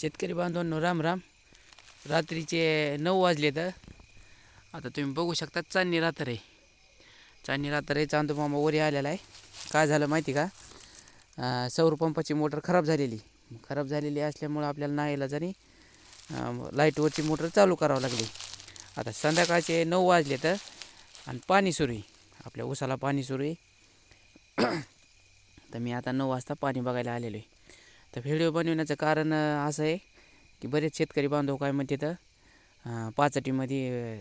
शेतकरी बांधवांनो राम राम. रात्रीचे नऊ वाजले तर आता तुम्ही बघू शकता चांदणी रात्र आहे. चांदणी रात्र आहे चांदू मामा वरी आलेला आहे. काय झालं माहिती का? सौर पंपाची मोटर खराब झालेली. खराब झालेली असल्यामुळं आपल्याला नाहीला जरी लाईटवरची मोटर चालू करावं लागली. आता संध्याकाळचे नऊ वाजले तर आणि पाणी सुरू आहे. आपल्या उसाला पाणी सुरू आहे. तर मी आता नऊ वाजता पाणी बघायला आलेलो आहे. तर व्हिडिओ बनवण्याचं कारण असं आहे की बरेच शेतकरी बांधव काय म्हणते तर पाचटीमध्ये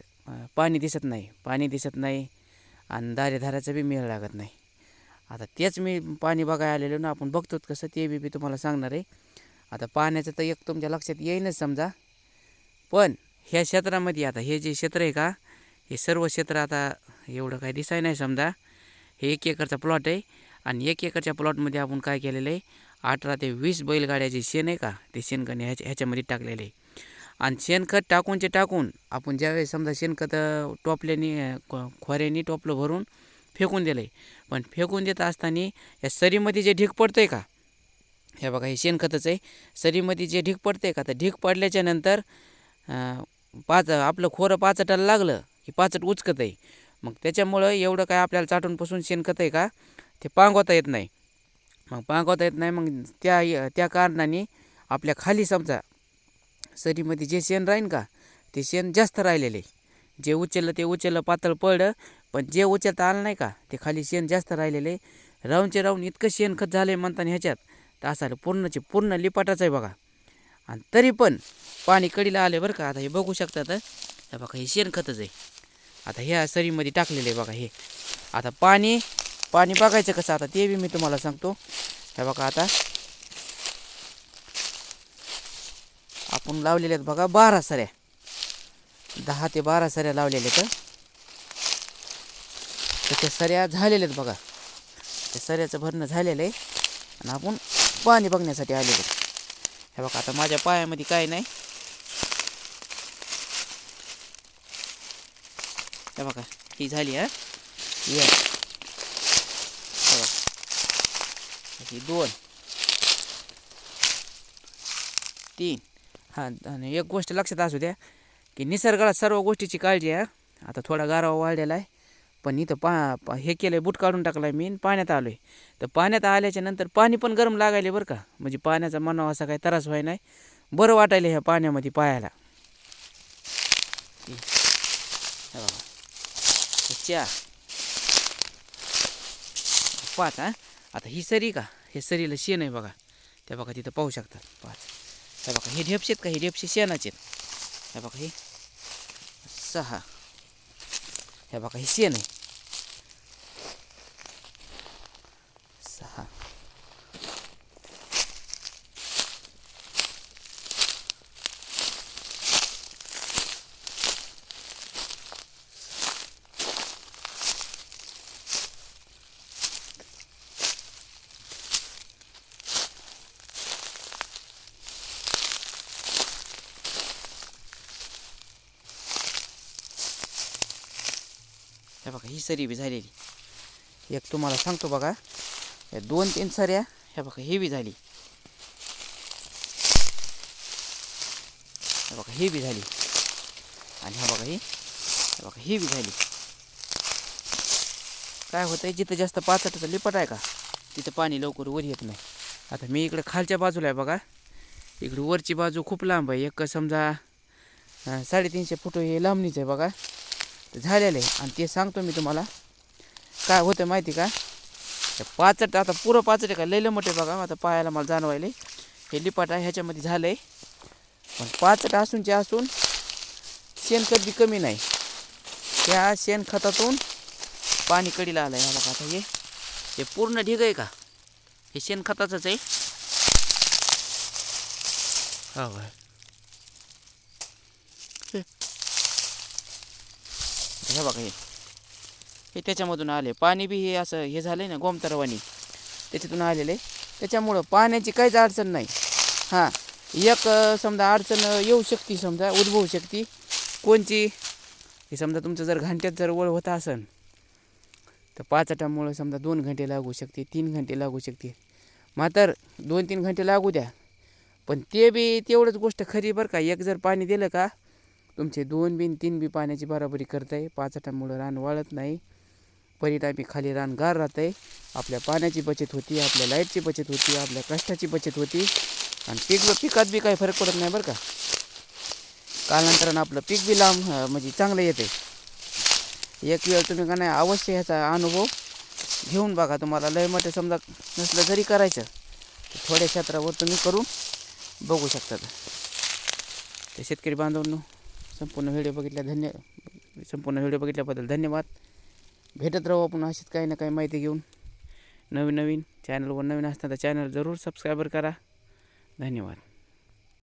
पाणी दिसत नाही. पाणी दिसत नाही आणि दारेधाराचा बी मेळ लागत नाही. आता तेच मी पाणी बघायला आलेलो ना आपण बघतो कसं ते बी मी तुम्हाला सांगणार आहे. आता पाण्याचं तर एक तुमच्या लक्षात येईनच समजा. पण ह्या क्षेत्रामध्ये आता हे जे क्षेत्र आहे का हे सर्व क्षेत्र आता एवढं काही दिसाय नाही समजा. हे एक एकरचा प्लॉट आहे आणि एक एकरच्या प्लॉटमध्ये आपण काय केलेलं आहे अठरा ते वीस बैलगाड्याचे शेण आहे का? ते शेणखत ह्याच्या ह्याच्यामध्ये टाकलेलं आहे. आणि शेणखत टाकूनचे टाकून आपण ज्यावेळेस समजा शेणखत टोपल्याने खो- खोऱ्याने टोपलं भरून फेकून दिलं आहे पण फेकून देत असताना या सरीमध्ये जे ढीक पडतं आहे का? हे बघा हे शेणखतच आहे. सरीमध्ये जे ढीक पडतं आहे का? तर ढीक पडल्याच्या नंतर पाच आपलं खोरं पाचटाला लागलं की पाचट उचकत आहे मग त्याच्यामुळं एवढं काय आपल्याला चाटून पुसून शेणखत आहे का? ते पांगवता येत नाही. मग पांगवता येत नाही मग त्या त्या कारणाने आपल्या खाली समजा सरीमध्ये जे शेण राहीन का ते शेण जास्त राहिलेले. जे उचललं ते उचललं पातळ पडलं पण जे उचलता आलं नाही का ते खाली शेण जास्त राहिलेले. राहूनचे राहून इतकं शेणखत झालं आहे म्हणताना ह्याच्यात तर असं पूर्णचे पूर्ण लिपाटाचं आहे बघा. आणि तरी पण पाणी कडीला आले बरं का आता हे बघू शकतात तर. बघा हे शेणखतच आहे. आता ह्या सरीमध्ये टाकलेलं आहे बघा हे. आता पाणी पाणी बघायचं कसं आता ते बी मी तुम्हाला सांगतो. हे बघा आता. आपण लावलेले आहेत बघा बारा सऱ्या. दहा ते बारा सऱ्या लावलेल्या आहेत. तर त्या सऱ्या झालेल्या आहेत बघा. त्या सऱ्याचं भरणं झालेलं आहे. आणि आपण पाणी बघण्यासाठी आलेलो हे बघा आता माझ्या पायामध्ये काय नाही. हे बघा ही झाली हा? या आहे. हे बघा ही दोन. तीन. हां आणि एक गोष्ट लक्षात असू द्या की निसर्गाला सर्व गोष्टीची काळजी आहे आता थोडा गारवा वाढलेला आहे पण इथं पा पा हे केलं आहे बूट काढून टाकला आहे मी आणि पाण्यात आलो आहे तर पाण्यात आल्याच्यानंतर पाणी पण गरम लागायले बरं का. म्हणजे पाण्याचा मनावा असा काही त्रास व्हाय नाही. बरं वाटायला ह्या पाण्यामध्ये पायाला. चार. पाच हां. आता ही सरी का? हे सरीला शेण आहे बघा. त्या बघा तिथं पाहू शकतात पाच हे बघा हे ढेपशेत का? हे ढेपशे शेणाचे हे बघा हे सहा. हे बघा हे शेण आहे सहा हे बघा ही सरी बी झालेली. एक तुम्हाला सांगतो बघा या दोन तीन सऱ्या ह्या बघा ही बी झाली. हे बघा ही बी झाली. आणि ह्या बघा ही हे बघा ही बी झाली. काय होतंय जिथं जास्त पाचटाचं लिपट आहे का तिथं पाणी लवकर वर येत नाही. आता मी इकडे खालच्या बाजूला आहे बघा. इकडे वरची बाजू खूप लांब आहे. एक समजा साडेतीनशे फुट हे लांबणीच आहे बघा. तर झालेलं आहे. आणि ते सांगतो मी तुम्हाला. काय होतं माहिती का? ते पाचट आता पुरं पाचट आहे का? लैलं मोठे बघा. आता पायाला मला जाणवायले हे लिपाट आहे ह्याच्यामध्ये झालं आहे पण पाचट असूनचे असून शेणखत बी कमी नाही. त्या शेणखतातून पाणी कडीला आलं आहे बघा आता हे. हे पूर्ण ढिग आहे का? हे शेणखताचंच आहे. हो हे बघा हे. हे त्याच्यामधून आले. पाणी बी हे असं हे झालं आहे ना गोमतरवाणी. त्याच्यातून आलेलं. आहे त्याच्यामुळं पाण्याची काहीच अडचण नाही. हां एक समजा अडचण येऊ शकते समजा उद्भवू शकते. कोणची? हे समजा तुमचं जर घंट्यात जर वळ होत असेल तर पाचटामुळं समजा दोन घंटे लागू शकते तीन घंटे लागू शकते. मात्र दोन तीन घंटे लागू द्या. पण ते बी तेवढंच गोष्ट खरी बरं का? एक जर पाणी दिलं का तुमचे दोन बिन तीन बी पाण्याची बराबरी करत आहे पाचटामुळं रान वाळत नाही. परिणामी खाली रान गार राहत आहे आपल्या पाण्याची बचत होती आपल्या लाईटची बचत होती आपल्या कष्टाची बचत होती. आणि पीक पिकात बी काही फरक पडत नाही बरं का. कालांतरानं आपलं पीक बी लांब म्हणजे चांगलं येते एक वेळ तुम्ही का नाही अवश्य ह्याचा अनुभव घेऊन बघा. तुम्हाला लय मोठे समजा नसलं जरी करायचं थोड्या क्षेत्रावर तुम्ही करून बघू शकतात ते शेतकरी बांधवांनो संपूर्ण व्हिडिओ बघितल्या धन्य संपूर्ण व्हिडिओ बघितल्याबद्दल धन्यवाद. भेटत राहू आपण अशीच काही ना काही माहिती घेऊन. नवीन नवीन चॅनलवर नवीन असताना चॅनल जरूर सबस्क्राईबर करा. धन्यवाद.